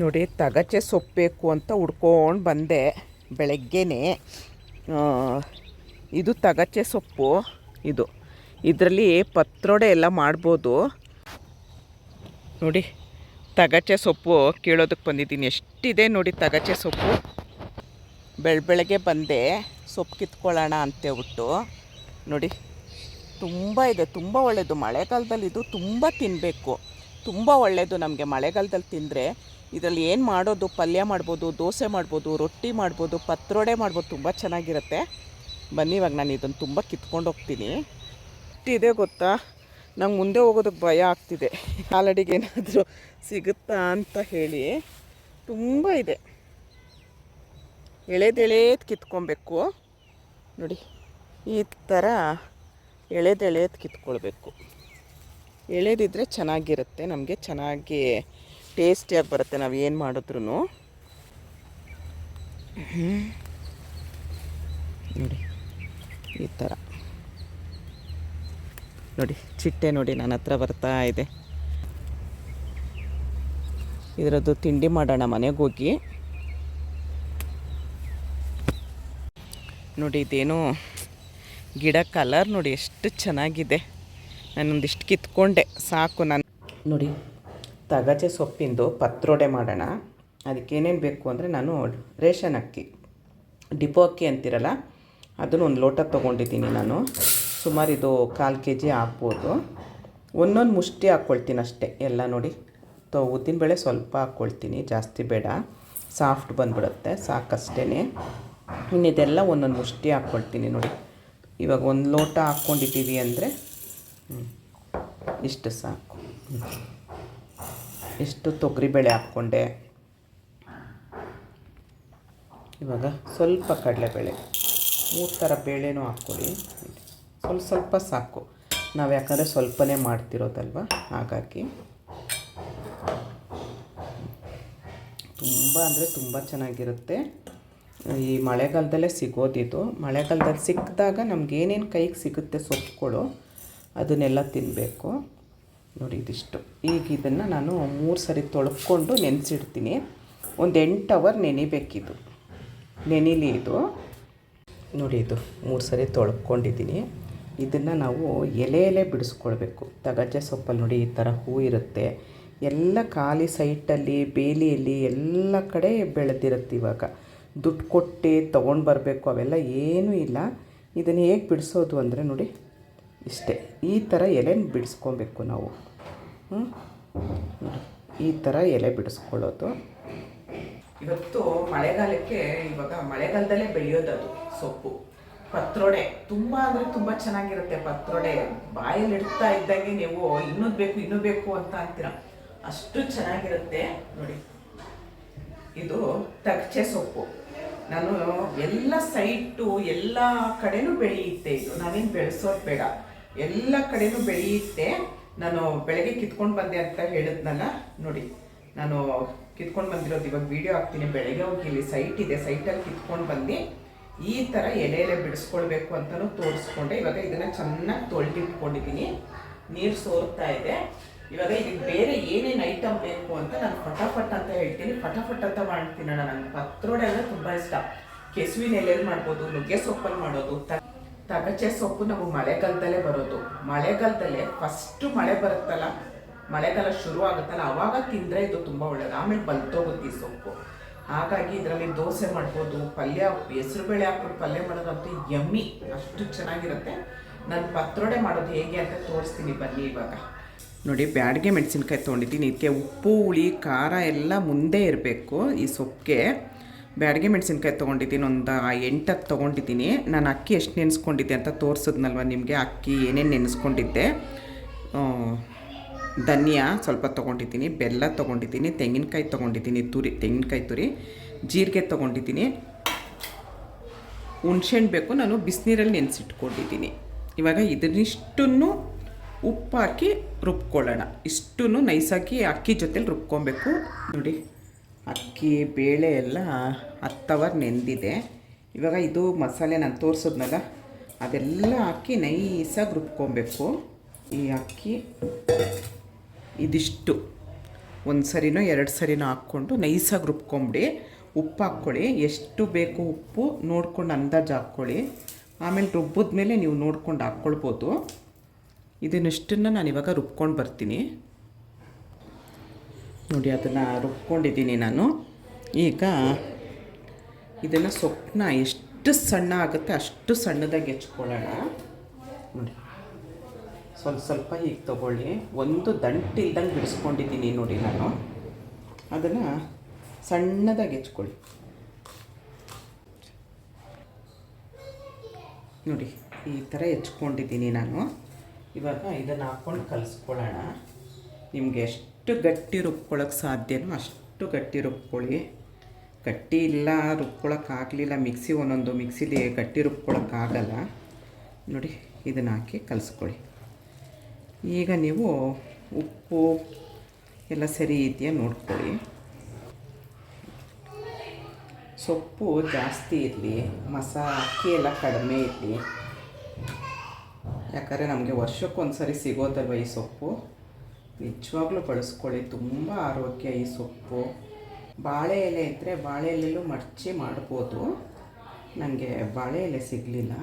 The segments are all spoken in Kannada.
ನೋಡಿ, ತಗಚೆ ಸೊಪ್ಪು ಬೇಕು ಅಂತ ಹುಡ್ಕೊಂಡು ಬಂದೆ ಬೆಳಗ್ಗೆನೆ. ಇದು ತಗಚೆ ಸೊಪ್ಪು, ಇದು. ಇದರಲ್ಲಿ ಪತ್ರೊಡೆ ಎಲ್ಲ ಮಾಡ್ಬೋದು. ನೋಡಿ, ತಗಚೆ ಸೊಪ್ಪು ಕೇಳೋದಕ್ಕೆ ಬಂದಿದ್ದೀನಿ. ಎಷ್ಟಿದೆ ನೋಡಿ ತಗಚೆ ಸೊಪ್ಪು? ಬೆಳ, ಬೆಳಗ್ಗೆ ಬಂದೆ, ಸೊಪ್ಪು ಕಿತ್ಕೊಳ್ಳೋಣ ಅಂತೇಳ್ಬಿಟ್ಟು ನೋಡಿ, ತುಂಬ ಇದೆ, ತುಂಬ ಒಳ್ಳೆಯದು ಮಳೆಗಾಲದಲ್ಲಿ ಇದು ತುಂಬ ತಿನ್ನಬೇಕು ತುಂಬ ಒಳ್ಳೆಯದು ನಮಗೆ ಮಳೆಗಾಲದಲ್ಲಿ ತಿಂದರೆ. ಇದರಲ್ಲಿ ಏನು ಮಾಡೋದು? ಪಲ್ಯ ಮಾಡ್ಬೋದು, ದೋಸೆ ಮಾಡ್ಬೋದು, ರೊಟ್ಟಿ ಮಾಡ್ಬೋದು, ಪತ್ರೊಡೆ ಮಾಡ್ಬೋದು, ತುಂಬ ಚೆನ್ನಾಗಿರುತ್ತೆ. ಬನ್ನಿ ಇವಾಗ ನಾನು ಇದನ್ನು ತುಂಬ ಕಿತ್ಕೊಂಡು ಹೋಗ್ತೀನಿ. ಇದೆ ಗೊತ್ತಾ? ನಂಗೆ ಮುಂದೆ ಹೋಗೋದಕ್ಕೆ ಭಯ ಆಗ್ತಿದೆ. ಕಾಲಡಿಗೆ ಏನಾದರೂ ಸಿಗುತ್ತಾ ಅಂತ ಹೇಳಿ. ತುಂಬ ಇದೆ. ಎಳೆದೆಳೆದು ಕಿತ್ಕೊಬೇಕು. ನೋಡಿ, ಈ ಥರ ಎಳೆದೆಳೆದು ಕಿತ್ಕೊಳ್ಬೇಕು. ಎಳೆದಿದ್ರೆ ಚೆನ್ನಾಗಿರುತ್ತೆ, ನಮಗೆ ಚೆನ್ನಾಗಿ ಟೇಸ್ಟಿಯಾಗಿ ಬರುತ್ತೆ ನಾವು ಏನು ಮಾಡಿದ್ರು ನೋಡಿ, ಈ ಥರ. ನೋಡಿ, ಚಿಟ್ಟೆ ನೋಡಿ ನನ್ನ ಹತ್ರ ಬರ್ತಾ ಇದೆ. ಇದರದ್ದು ತಿಂಡಿ ಮಾಡೋಣ ಮನೆಗೆ ಹೋಗಿ. ನೋಡಿ, ಇದೇನು ಗಿಡ ಕಲರ್ ನೋಡಿ, ಎಷ್ಟು ಚೆನ್ನಾಗಿದೆ. ನಾನೊಂದಿಷ್ಟು ಕಿತ್ಕೊಂಡೆ, ಸಾಕು ನಾನು. ನೋಡಿ ತಗಚೆ ಸೊಪ್ಪಿಂದು ಪತ್ರೊಡೆ ಮಾಡೋಣ. ಅದಕ್ಕೇನೇನು ಬೇಕು ಅಂದರೆ ನಾನು ರೇಷನ್ ಅಕ್ಕಿ. ಡಿಪೋ ಅಕ್ಕಿ ಅಂತಿರಲ್ಲ, ಅದನ್ನು ಒಂದು ಲೋಟ ತೊಗೊಂಡಿದ್ದೀನಿ ನಾನು. ಸುಮಾರು ಇದು ಕಾಲು ಕೆ ಜಿ ಹಾಕ್ಬೋದು. ಒಂದೊಂದು ಮುಷ್ಟಿ ಹಾಕ್ಕೊಳ್ತೀನಿ ಅಷ್ಟೇ. ಎಲ್ಲ ನೋಡಿ, ತೊ ಉದ್ದಿನಬೇಳೆ ಸ್ವಲ್ಪ ಹಾಕ್ಕೊಳ್ತೀನಿ, ಜಾಸ್ತಿ ಬೇಡ. ಸಾಫ್ಟ್ ಬಂದ್ಬಿಡುತ್ತೆ ಸಾಕಷ್ಟೇ ಇನ್ನಿದೆಲ್ಲ ಒಂದೊಂದು ಮುಷ್ಟಿ ಹಾಕ್ಕೊಳ್ತೀನಿ ನೋಡಿ. ಇವಾಗ ಒಂದು ಲೋಟ ಹಾಕ್ಕೊಂಡಿದ್ದೀವಿ ಅಂದರೆ ಇಷ್ಟು ಸಾಕು. ಇಷ್ಟು ತೊಗರಿಬೇಳೆ ಹಾಕ್ಕೊಂಡೆ? ಇವಾಗ ಸ್ವಲ್ಪ ಕಡಲೆಬೇಳೆ. ಮೂರು ಥರ ಬೇಳೆನೂ ಹಾಕ್ಕೊಳ್ಳಿ. ಸ್ವಲ್ಪ ಸ್ವಲ್ಪ ಸಾಕು. ನಾವು ಯಾಕಂದರೆ ಸ್ವಲ್ಪನೇ ಮಾಡ್ತಿರೋದಲ್ವ? ಹಾಗಾಗಿ. ತುಂಬ ಅಂದರೆ ತುಂಬ ಚೆನ್ನಾಗಿರುತ್ತೆ. ಈ ಮಳೆಗಾಲದಲ್ಲೇ ಸಿಗೋದಿದ್ದು ಮಳೆಗಾಲದಲ್ಲಿ ಸಿಕ್ಕಿದಾಗ ನಮ್ಗೆ ಏನೇನು ಕೈಗೆ ಸಿಗುತ್ತೆ ಸೊಪ್ಪುಗಳು, ಅದನ್ನೆಲ್ಲ ತಿನ್ನಬೇಕು ನೋಡಿ, ಇದಿಷ್ಟು. ಈಗ ಇದನ್ನು ನಾನು ಮೂರು ಸರಿ ತೊಳ್ಕೊಂಡು ನೆನೆಸಿಡ್ತೀನಿ. ಒಂದು ಎಂಟು ಅವರ್ ನೆನಿಬೇಕಿದು. ನೆನಿಲಿ ಇದು. ನೋಡಿ, ಇದು ಮೂರು ಸರಿ ತೊಳ್ಕೊಂಡಿದ್ದೀನಿ. ಇದನ್ನು ನಾವು ಎಲೆ ಎಲೆ ಬಿಡಿಸ್ಕೊಳ್ಬೇಕು. ತಗಜ್ಜೆ ಸೊಪ್ಪಲ್ಲಿ ನೋಡಿ, ಈ ಥರ ಹೂ ಇರುತ್ತೆ. ಎಲ್ಲ ಖಾಲಿ ಸೈಟಲ್ಲಿ, ಬೇಲಿಯಲ್ಲಿ ಎಲ್ಲ ಕಡೆ ಬೆಳೆದಿರುತ್ತೆ ಇವಾಗ. ದುಡ್ಡು ಕೊಟ್ಟು ತೊಗೊಂಡು ಬರಬೇಕು, ಅವೆಲ್ಲ ಏನೂ ಇಲ್ಲ. ಇದನ್ನು ಹೇಗೆ ಬಿಡಿಸೋದು ಅಂದರೆ ನೋಡಿ ಇಷ್ಟೇ. ಈ ಥರ ಎಲೆನ ಬಿಡಿಸ್ಕೊಬೇಕು ನಾವು. ಈ ಥರ ಎಲೆ ಬಿಡಿಸ್ಕೊಳ್ಳೋದು. ಇವತ್ತು ಮಳೆಗಾಲಕ್ಕೆ ಇವಾಗ ಮಳೆಗಾಲದಲ್ಲೇ ಬೆಳೆಯೋದದು ಸೊಪ್ಪು. ಪತ್ರೊಡೆ, ತುಂಬ ಅಂದರೆ ತುಂಬ ಚೆನ್ನಾಗಿರುತ್ತೆ ಪತ್ರೊಡೆ. ಬಾಯಲ್ಲಿ ಇಡ್ತಾ ಇದ್ದಂಗೆ ನೀವು ಇನ್ನೂ ಬೇಕು ಇನ್ನೂ ಬೇಕು ಅಂತ ಅಂತೀರ. ಅಷ್ಟು ಚೆನ್ನಾಗಿರುತ್ತೆ. ನೋಡಿ, ಇದು ತಗಚೆ ಸೊಪ್ಪು. ನಾನು ಎಲ್ಲ ಸೈಟು, ಎಲ್ಲ ಕಡೆನೂ ಬೆಳೆಯುತ್ತೆ. ಇದು ನಾವೇನು ಬೆಳೆಸೋದು ಬೇಡ. ಎಲ್ಲ ಕಡೆನೂ ಬೆಳೆಯುತ್ತೆ. ನಾನು ಬೆಳಗ್ಗೆ ಕಿತ್ಕೊಂಡು ಬಂದೆ ಅಂತ ಹೇಳಿದ್ನಲ್ಲ, ನೋಡಿ. ನಾನು ಕಿತ್ಕೊಂಡು ಬಂದಿರೋದು ಇವಾಗ ವಿಡಿಯೋ ಹಾಕ್ತೀನಿ. ಬೆಳಗ್ಗೆ ಹೋಗಿ ಇಲ್ಲಿ ಸೈಟ್ ಇದೆ. ಸೈಟಲ್ಲಿ ಕಿತ್ಕೊಂಡು ಬಂದು ಈ ಥರ ಎಲೆ ಎಲೆ ಬಿಡಿಸ್ಕೊಳ್ಬೇಕು ಅಂತಲೂ ತೋರಿಸ್ಕೊಂಡೆ. ಇವಾಗ ಇದನ್ನು ಚೆನ್ನಾಗಿ ತೊಳೆದಿಟ್ಕೊಂಡಿದ್ದೀನಿ. ನೀರು ಸೋರ್ತಾ ಇದೆ. ಇವಾಗ ಇದಕ್ಕೆ ಬೇರೆ ಏನೇನು ಐಟಮ್ ಬೇಕು ಅಂತ ನಾನು ಫಟಾಫಟ್ ಅಂತ ಹೇಳ್ತೀನಿ. ಫಟಾಫಟ್ ಅಂತ ಮಾಡ್ತೀನಿ ನನಗೆ ಪತ್ರೊಡೆ ಅಂದರೆ ತುಂಬ ಇಷ್ಟ. ಕೆಸುವಿನ ಎಲೆಯಲ್ಲಿ ಮಾಡ್ಬೋದು, ನುಗ್ಗೆ ಸೊಪ್ಪಲ್ಲಿ ಮಾಡೋದು ತಗಚೆ ಸೊಪ್ಪು ನಾವು ಮಳೆಗಾಲದಲ್ಲೇ ಬರೋದು. ಮಳೆಗಾಲದಲ್ಲೇ ಫಸ್ಟು ಮಳೆ ಬರುತ್ತಲ್ಲ, ಮಳೆಗಾಲ ಶುರು ಆಗುತ್ತಲ್ಲ, ಅವಾಗ ತಿಂದರೆ ಇದು ತುಂಬ ಒಳ್ಳೇದು. ಆಮೇಲೆ ಬಲ್ತೋಗುತ್ತೆ ಈ ಸೊಪ್ಪು. ಹಾಗಾಗಿ ಇದರಲ್ಲಿ ದೋಸೆ ಮಾಡ್ಬೋದು, ಪಲ್ಯ ಹೆಸರುಬೇಳೆ ಹಾಕ್ಬಿಟ್ಟು ಪಲ್ಯ ಮಾಡೋದಂತೂ ಯಮ್ಮಿ, ಅಷ್ಟು ಚೆನ್ನಾಗಿರುತ್ತೆ. ನಾನು ಪತ್ರೊಡೆ ಮಾಡೋದು ಹೇಗೆ ಅಂತ ತೋರಿಸ್ತೀನಿ ಬನ್ನಿ ಇವಾಗ. ನೋಡಿ, ಬ್ಯಾಡಿಗೆ ಮೆಣಸಿನ್ಕಾಯಿ ತೊಗೊಂಡಿದ್ದೀನಿ. ಇದಕ್ಕೆ ಉಪ್ಪು, ಹುಳಿ, ಖಾರ ಎಲ್ಲ ಮುಂದೆ ಇರಬೇಕು ಈ ಸೊಪ್ಪಿಗೆ ಬ್ಯಾಡಿಗೆ ಮೆಣಸಿನ್ಕಾಯಿ ತೊಗೊಂಡಿದ್ದೀನಿ, ಒಂದು ಎಂಟತ್ತು ತೊಗೊಂಡಿದ್ದೀನಿ. ನಾನು ಅಕ್ಕಿ ಎಷ್ಟು ನೆನೆಸ್ಕೊಂಡಿದ್ದೆ ಅಂತ ತೋರಿಸಿದ್ನಲ್ವ ನಿಮಗೆ? ಅಕ್ಕಿ ಏನೇನು ನೆನೆಸ್ಕೊಂಡಿದ್ದೆ? ಧನಿಯಾ ಸ್ವಲ್ಪ ತೊಗೊಂಡಿದ್ದೀನಿ, ಬೆಲ್ಲ ತೊಗೊಂಡಿದ್ದೀನಿ, ತೆಂಗಿನಕಾಯಿ ತೊಗೊಂಡಿದ್ದೀನಿ, ತುರಿ, ತೆಂಗಿನಕಾಯಿ ತುರಿ, ಜೀರಿಗೆ ತೊಗೊಂಡಿದ್ದೀನಿ. ಹುಣ್ಸೆಹಣ್ಣು ಬೇಕು, ನಾನು ಬಿಸಿನೀರಲ್ಲಿ ನೆನೆಸಿಟ್ಕೊಂಡಿದ್ದೀನಿ. ಇವಾಗ ಇದನ್ನಿಷ್ಟನ್ನು ಉಪ್ಪು ಹಾಕಿ ರುಬ್ಕೊಳ್ಳೋಣ. ಇಷ್ಟನ್ನು ನೈಸಾಗಿ ಅಕ್ಕಿ ಜೊತೆಲಿ ರುಬ್ಕೊಬೇಕು. ನೋಡಿ. ಅಕ್ಕಿ, ಬೇಳೆ ಎಲ್ಲ ಹತ್ತು ಅವರ್ ನೆಂದಿದೆ. ಇವಾಗ ಇದು ಮಸಾಲೆ ನಾನು ತೋರಿಸಿದ್ನಲ್ಲ, ಅದೆಲ್ಲ ಹಾಕಿ ನೈಸಾಗಿ ರುಬ್ಕೊಬೇಕು. ಈ ಅಕ್ಕಿ ಇದಿಷ್ಟು. ಒಂದು ಸರಿನೋ ಎರಡು ಸರಿನೋ ಹಾಕ್ಕೊಂಡು ನೈಸಾಗಿ ರುಬ್ಕೊಂಬಿಡಿ. ಉಪ್ಪು ಹಾಕ್ಕೊಳ್ಳಿ. ಎಷ್ಟು ಬೇಕು ಉಪ್ಪು ನೋಡ್ಕೊಂಡು ಅಂದಾಜು ಹಾಕ್ಕೊಳ್ಳಿ. ಆಮೇಲೆ ರುಬ್ಬಿದ್ಮೇಲೆ ನೀವು ನೋಡ್ಕೊಂಡು ಹಾಕ್ಕೊಳ್ಬೋದು. ಇದನ್ನಿಷ್ಟನ್ನು ನಾನು ಇವಾಗ ರುಬ್ಕೊಂಡು ಬರ್ತೀನಿ. ನೋಡಿ, ಅದನ್ನು ರುಬ್ಕೊಂಡಿದ್ದೀನಿ ನಾನು. ಈಗ ಇದನ್ನು ಸೊಪ್ಪನ್ನ ಎಷ್ಟು ಸಣ್ಣ ಆಗುತ್ತೆ ಅಷ್ಟು ಸಣ್ಣದಾಗಿ ಹೆಚ್ಕೊಳ್ಳೋಣ. ನೋಡಿ, ಸ್ವಲ್ಪ ಸ್ವಲ್ಪ ಹೀಗೆ ತೊಗೊಳ್ಳಿ. ಒಂದು ದಂಟು ಇಲ್ದಂಗೆ ಬಿಡಿಸ್ಕೊಂಡಿದ್ದೀನಿ ನೋಡಿ ನಾನು. ಅದನ್ನು ಸಣ್ಣದಾಗಿ ಹೆಚ್ಕೊಳ್ಳಿ. ನೋಡಿ, ಈ ಥರ ಹೆಚ್ಕೊಂಡಿದ್ದೀನಿ ನಾನು. ಇವಾಗ ಇದನ್ನು ಹಾಕ್ಕೊಂಡು ಕಲಿಸ್ಕೊಳ್ಳೋಣ. ನಿಮಗೆ ಎಷ್ಟು ಗಟ್ಟಿ ರುಬ್ಕೊಳ್ಳೋಕ್ಕೆ ಸಾಧ್ಯನೋ ಅಷ್ಟು ಗಟ್ಟಿ ರುಬ್ಕೊಳ್ಳಿ. ಗಟ್ಟಿ ಇಲ್ಲ ರುಬ್ಕೊಳ್ಳೋಕ್ಕಾಗಲಿಲ್ಲ ಮಿಕ್ಸಿ ಒಂದೊಂದು ಮಿಕ್ಸಿಲಿ ಗಟ್ಟಿ ರುಬ್ಕೊಳ್ಳೋಕ್ಕಾಗಲ್ಲ ನೋಡಿ, ಇದನ್ನು ಹಾಕಿ ಕಲಿಸ್ಕೊಳ್ಳಿ. ಈಗ ನೀವು ಉಪ್ಪು ಎಲ್ಲ ಸರಿ ಇದೆಯಾ ನೋಡ್ಕೊಳ್ಳಿ. ಸೊಪ್ಪು ಜಾಸ್ತಿ ಇರಲಿ ಮಸಾ ಅಕ್ಕಿ ಎಲ್ಲ ಕಡಿಮೆ ಇರಲಿ. ಯಾಕಂದರೆ ನಮಗೆ ವರ್ಷಕ್ಕೊಂದು ಸರಿ ಸಿಗೋದಲ್ವ ಈ ಸೊಪ್ಪು. ನಿಜವಾಗ್ಲೂ ಬಳಸ್ಕೊಳ್ಳಿ. ತುಂಬ ಆರೋಗ್ಯ ಈ ಸೊಪ್ಪು. ಬಾಳೆ ಎಲೆ ಇದ್ದರೆ ಬಾಳೆ ಎಲೆಯಲ್ಲೂ ಮಡಚಿ ಮಾಡ್ಬೋದು. ನನಗೆ ಬಾಳೆ ಎಲೆ ಸಿಗಲಿಲ್ಲ.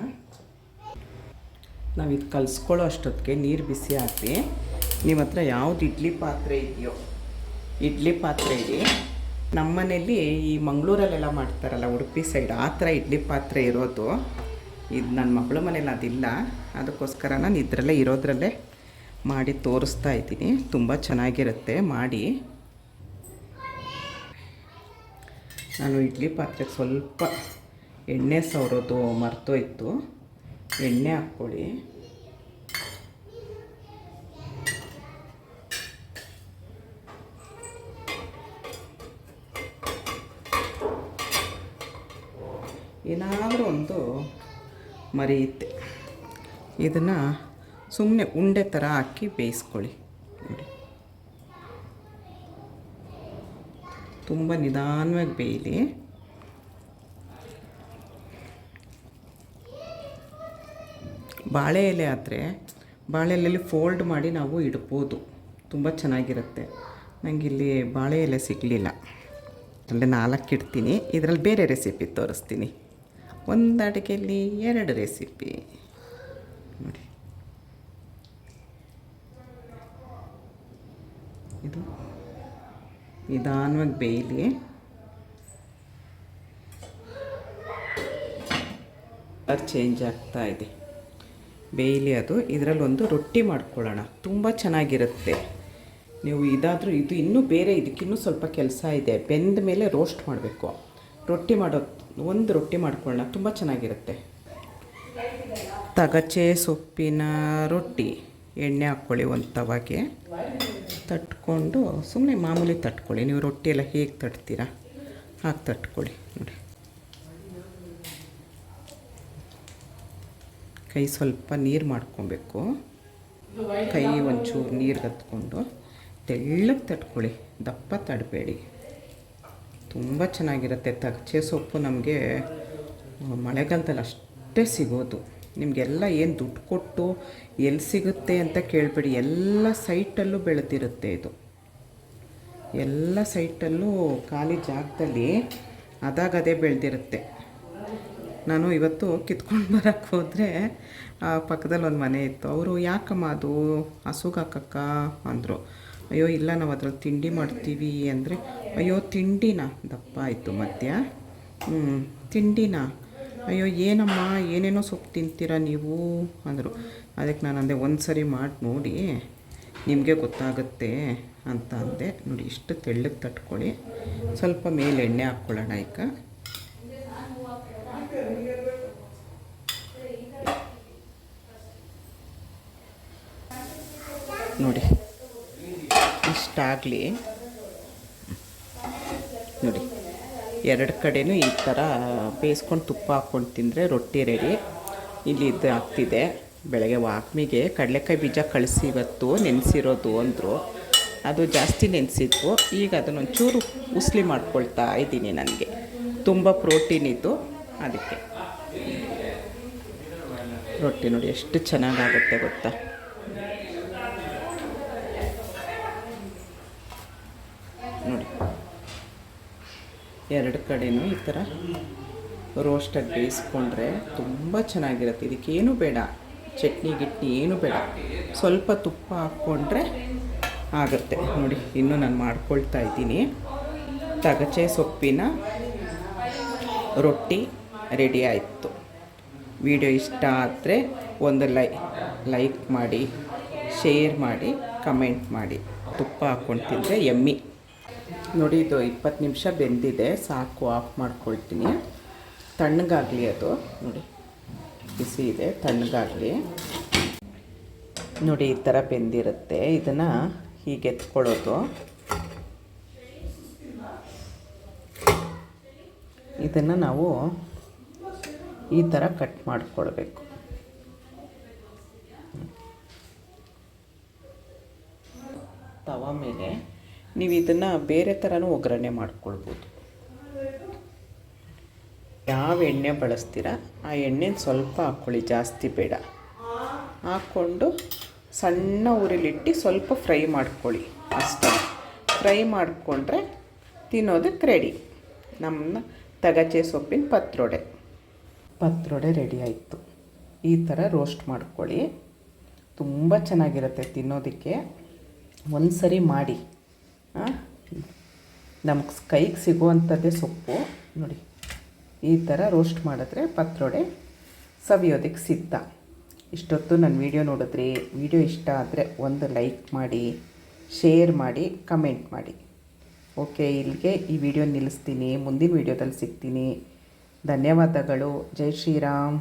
ನಾವು ಇದು ಕಲಿಸ್ಕೊಳ್ಳೋ ಅಷ್ಟೊತ್ತಿಗೆ ನೀರು ಬಿಸಿ ಹಾಕಿ ನಿಮ್ಮ ಹತ್ರ ಯಾವ್ದು ಇಡ್ಲಿ ಪಾತ್ರೆ ಇದೆಯೋ, ಇಡ್ಲಿ ಪಾತ್ರೆ ಇಡಿ. ನಮ್ಮ ಮನೇಲಿ ಈ ಮಂಗಳೂರಲ್ಲೆಲ್ಲ ಮಾಡ್ತಾರಲ್ಲ, ಉಡುಪಿ ಸೈಡ್ ಆ ಥರ ಇಡ್ಲಿ ಪಾತ್ರೆ ಇರೋದು. ಇದು ನನ್ನ ಮಗಳ ಮನೇಲಿ ಅದಿಲ್ಲ. ಅದಕ್ಕೋಸ್ಕರ ನಾನು ಇದರಲ್ಲೇ ಇರೋದ್ರಲ್ಲೇ ಮಾಡಿ ತೋರಿಸ್ತಾ ಇದ್ದೀನಿ. ತುಂಬ ಚೆನ್ನಾಗಿರುತ್ತೆ. ಮಾಡಿ. ನಾನು ಇಡ್ಲಿ ಪಾತ್ರೆಗೆ ಸ್ವಲ್ಪ ಎಣ್ಣೆ ಸವರೋದು ಮರ್ತೋಯ್ತು. ಎಣ್ಣೆ ಹಾಕ್ಕೊಳ್ಳಿ. ಏನಾದರೂ ಒಂದು ಮರೆಯುತ್ತೆ ಇದನ್ನು ಸುಮ್ಮನೆ ಉಂಡೆ ಥರ ಹಾಕಿ ಬೇಯಿಸ್ಕೊಳ್ಳಿ. ನೋಡಿ. ತುಂಬ ನಿಧಾನವಾಗಿ ಬೇಯಲಿ. ಬಾಳೆ ಎಲೆ ಆದರೆ ಬಾಳೆ ಎಲೆಯಲ್ಲಿ ಫೋಲ್ಡ್ ಮಾಡಿ ನಾವು ಇಡ್ಬೋದು. ತುಂಬ ಚೆನ್ನಾಗಿರುತ್ತೆ. ನನಗೆ ಇಲ್ಲಿ ಬಾಳೆ ಎಲೆ ಸಿಗಲಿಲ್ಲ. ಅಲ್ಲೇ ನಾಲ್ಕು ಇಡ್ತೀನಿ. ಇದರಲ್ಲಿ ಬೇರೆ ರೆಸಿಪಿ ತೋರಿಸ್ತೀನಿ. ಒಂದು ಅಡುಗೆಯಲ್ಲಿ ಎರಡು ರೆಸಿಪಿ ನೋಡಿ. ಇದು. ನಿಧಾನವಾಗಿ ಬೇಯಲಿ. ಕಲರ್ ಚೇಂಜ್ ಆಗ್ತಾ ಇದೆ. ಬೇಯಲಿ ಅದು. ಇದರಲ್ಲಿ ಒಂದು ರೊಟ್ಟಿ ಮಾಡ್ಕೊಳ್ಳೋಣ. ತುಂಬ ಚೆನ್ನಾಗಿರುತ್ತೆ. ನೀವು ಇದಾದರೂ ಇದು ಇನ್ನೂ ಬೇರೆ ಇದಕ್ಕಿನ್ನೂ ಸ್ವಲ್ಪ ಕೆಲಸ ಇದೆ. ಬೆಂದ ಮೇಲೆ ರೋಸ್ಟ್ ಮಾಡಬೇಕು. ರೊಟ್ಟಿ ಮಾಡೋ ಒಂದು ರೊಟ್ಟಿ ಮಾಡ್ಕೊಳ್ಳೋಣ. ತುಂಬ ಚೆನ್ನಾಗಿರುತ್ತೆ. ತಗಚೆ ಸೊಪ್ಪಿನ ರೊಟ್ಟಿ. ಎಣ್ಣೆ ಹಾಕ್ಕೊಳ್ಳಿ ಒಂದು ತವಾಗೆ. ತಟ್ಕೊಂಡು ಸುಮ್ಮನೆ ಮಾಮೂಲಿ ತಟ್ಕೊಳ್ಳಿ. ನೀವು ರೊಟ್ಟಿ ಎಲ್ಲ ಹೇಗೆ ತಟ್ತೀರಾ? ಹಾಗೆ ತಟ್ಕೊಳ್ಳಿ. ನೋಡಿ. ಕೈ ಸ್ವಲ್ಪ ನೀರು ಮಾಡ್ಕೊಬೇಕು. ಕೈ ಒಂಚೂರು ನೀರು ಹತ್ಕೊಂಡು ತೆಳ್ಳಗೆ ತಟ್ಕೊಳ್ಳಿ. ದಪ್ಪ ತಡಬೇಡಿ. ತುಂಬ ಚೆನ್ನಾಗಿರುತ್ತೆ. ತಗಚೆ ಸೊಪ್ಪು ನಮಗೆ, ಮಳೆಗಾಲದಲ್ಲಿ ಅಷ್ಟೇ ಸಿಗೋದು. ನಿಮಗೆಲ್ಲ ಏನು ದುಡ್ಡು ಕೊಟ್ಟು ಎಲ್ಲಿ ಸಿಗುತ್ತೆ ಅಂತ ಕೇಳಬೇಡಿ. ಎಲ್ಲ ಸೈಟಲ್ಲೂ ಬೆಳೆದಿರುತ್ತೆ ಇದು. ಎಲ್ಲ ಸೈಟಲ್ಲೂ ಖಾಲಿ ಜಾಗದಲ್ಲಿ ಅದಾಗದೇ ಬೆಳೆದಿರುತ್ತೆ. ನಾನು ಇವತ್ತು ಕಿತ್ಕೊಂಡು ಬರೋಕ್ಕೆ ಹೋದರೆ ಪಕ್ಕದಲ್ಲಿ ಒಂದು ಮನೆ ಇತ್ತು. ಅವರು, ಯಾಕಮ್ಮ ಅದು? ಹಸುಗಾಕಕ್ಕ ಅಂದರು. ಅಯ್ಯೋ, ಇಲ್ಲ, ನಾವು ಅದ್ರಲ್ಲಿ ತಿಂಡಿ ಮಾಡ್ತೀವಿ. ಅಂದರೆ, ಅಯ್ಯೋ, ತಿಂಡಿನ? ದಪ್ಪ ಆಯಿತು ಮಧ್ಯ. ಹ್ಞೂ ತಿಂಡಿನ? ಅಯ್ಯೋ, ಏನಮ್ಮ, ಏನೇನೋ ಸೊಪ್ಪು ತಿಂತೀರಾ ನೀವು? ಅಂದರು. ಅದಕ್ಕೆ ನಾನು ಅಂದೆ ಒಂದು ಸರಿ ಮಾಡಿ, ನೋಡಿ, ನಿಮಗೆ ಗೊತ್ತಾಗುತ್ತೆ ಅಂತ ಅಂದೆ. ನೋಡಿ, ಇಷ್ಟು ತೆಳ್ಳಗೆ ತಟ್ಕೊಳ್ಳಿ. ಸ್ವಲ್ಪ ಮೇಲೆ ಎಣ್ಣೆ ಹಾಕ್ಕೊಳ್ಳೋಣ ಈಗ. ನೋಡಿ, ಇಷ್ಟಾಗಲಿ. ನೋಡಿ. ಎರಡು ಕಡೆಯೂ ಈ ಥರ ಬೇಯಿಸ್ಕೊಂಡು ತುಪ್ಪ ಹಾಕ್ಕೊಂಡು ತಿಂದರೆ ರೊಟ್ಟಿ ರೆಡಿ. ಇಲ್ಲಿ ಇದು ಆಗ್ತಿದೆ. ಬೆಳಗ್ಗೆ ವಾಕ್ಮಿಗೆ ಕಡಲೆಕಾಯಿ ಬೀಜ ಕಳಿಸಿ ಇವತ್ತು, ನೆನೆಸಿರೋದು ಅಂದರು. ಅದು ಜಾಸ್ತಿ ನೆನೆಸಿದ್ವು ಈಗ ಅದನ್ನೊಂಚೂರು ಉಸ್ಲಿ ಮಾಡ್ಕೊಳ್ತಾ ಇದ್ದೀನಿ ನನಗೆ. ತುಂಬ ಪ್ರೋಟೀನ್ ಇತ್ತು ಅದಕ್ಕೆ. ರೊಟ್ಟಿ ನೋಡಿ ಎಷ್ಟು ಚೆನ್ನಾಗಾಗುತ್ತೆ ಗೊತ್ತಾ? ಎರಡು ಕಡೆನೂ ಈ ಥರ ರೋಸ್ಟಾಗಿ ಬೇಯಿಸ್ಕೊಂಡ್ರೆ ತುಂಬ ಚೆನ್ನಾಗಿರುತ್ತೆ. ಇದಕ್ಕೇನು ಬೇಡ. ಚಟ್ನಿ, ಗಿಟ್ನಿ ಏನು ಬೇಡ. ಸ್ವಲ್ಪ ತುಪ್ಪ ಹಾಕ್ಕೊಂಡ್ರೆ ಆಗುತ್ತೆ. ನೋಡಿ, ಇನ್ನೂ ನಾನು ಮಾಡ್ಕೊಳ್ತಾ ಇದ್ದೀನಿ. ತಗಚೆ ಸೊಪ್ಪಿನ ರೊಟ್ಟಿ ರೆಡಿ ಆಯಿತು. ವಿಡಿಯೋ ಇಷ್ಟ ಆದರೆ ಒಂದು ಲೈ, ಲೈಕ್ ಮಾಡಿ, ಶೇರ್ ಮಾಡಿ, ಕಮೆಂಟ್ ಮಾಡಿ. ತುಪ್ಪ ಹಾಕ್ಕೊಂಡು ತಿಂದರೆ ಎಮ್ಮಿ. ನೋಡಿ, ಇದು ಇಪ್ಪತ್ತು ನಿಮಿಷ ಬೆಂದಿದೆ, ಸಾಕು ಆಫ್ ಮಾಡ್ಕೊಳ್ತೀನಿ. ತಣ್ಣಗಾಗಲಿ ಅದು. ನೋಡಿ, ಬಿಸಿ ಇದೆ, ತಣ್ಣಗಾಗಲಿ. ನೋಡಿ, ಈ ಥರ ಬೆಂದಿರುತ್ತೆ. ಇದನ್ನು ಹೀಗೆ ಎತ್ಕೊಳ್ಳೋದು. ಇದನ್ನು ನಾವು ಈ ಥರ ಕಟ್ ಮಾಡಿಕೊಳ್ಬೇಕು ತವ ಮೇಲೆ ನೀವು ಇದನ್ನು ಬೇರೆ ಥರನೂ ಒಗ್ಗರಣೆ ಮಾಡ್ಕೊಳ್ಬೋದು. ಯಾವ ಎಣ್ಣೆ ಬಳಸ್ತೀರ? ಆ ಎಣ್ಣೆನ ಸ್ವಲ್ಪ ಹಾಕ್ಕೊಳ್ಳಿ ಜಾಸ್ತಿ ಬೇಡ. ಹಾಕ್ಕೊಂಡು ಸಣ್ಣ ಉರಿಲಿಟ್ಟು ಸ್ವಲ್ಪ ಫ್ರೈ ಮಾಡ್ಕೊಳ್ಳಿ ಅಷ್ಟೇ. ಫ್ರೈ ಮಾಡಿಕೊಂಡ್ರೆ ತಿನ್ನೋದಕ್ಕೆ ರೆಡಿ. ನಮ್ಮ ತಗಚೆ ಸೊಪ್ಪಿನ ಪತ್ರೊಡೆ. ಪತ್ರೊಡೆ ರೆಡಿ ಆಯಿತು. ಈ ಥರ ರೋಸ್ಟ್ ಮಾಡ್ಕೊಳ್ಳಿ. ತುಂಬ ಚೆನ್ನಾಗಿರುತ್ತೆ ತಿನ್ನೋದಕ್ಕೆ. ಒಂದು ಸರಿ ಮಾಡಿ. ನಮ್ಗೆ ಕೈಗೆ ಸಿಗುವಂಥದ್ದೇ ಸೊಪ್ಪು, ನೋಡಿ. ಈ ಥರ ರೋಸ್ಟ್ ಮಾಡಿದ್ರೆ ಪತ್ರೊಡೆ ಸವಿಯೋದಕ್ಕೆ ಸಿದ್ಧ. ಇಷ್ಟೊತ್ತು ನನ್ನ ವೀಡಿಯೋ ನೋಡಿದ್ರಿ. ವಿಡಿಯೋ ಇಷ್ಟ ಆದರೆ ಒಂದು ಲೈಕ್ ಮಾಡಿ ಶೇರ್ ಮಾಡಿ ಕಮೆಂಟ್ ಮಾಡಿ. ಓಕೆ ಇಲ್ಲಿಗೆ ಈ ವಿಡಿಯೋ ನಿಲ್ಲಿಸ್ತೀನಿ. ಮುಂದಿನ ವೀಡಿಯೋದಲ್ಲಿ ಸಿಗ್ತೀನಿ. ಧನ್ಯವಾದಗಳು. ಜೈ ಶ್ರೀರಾಮ್.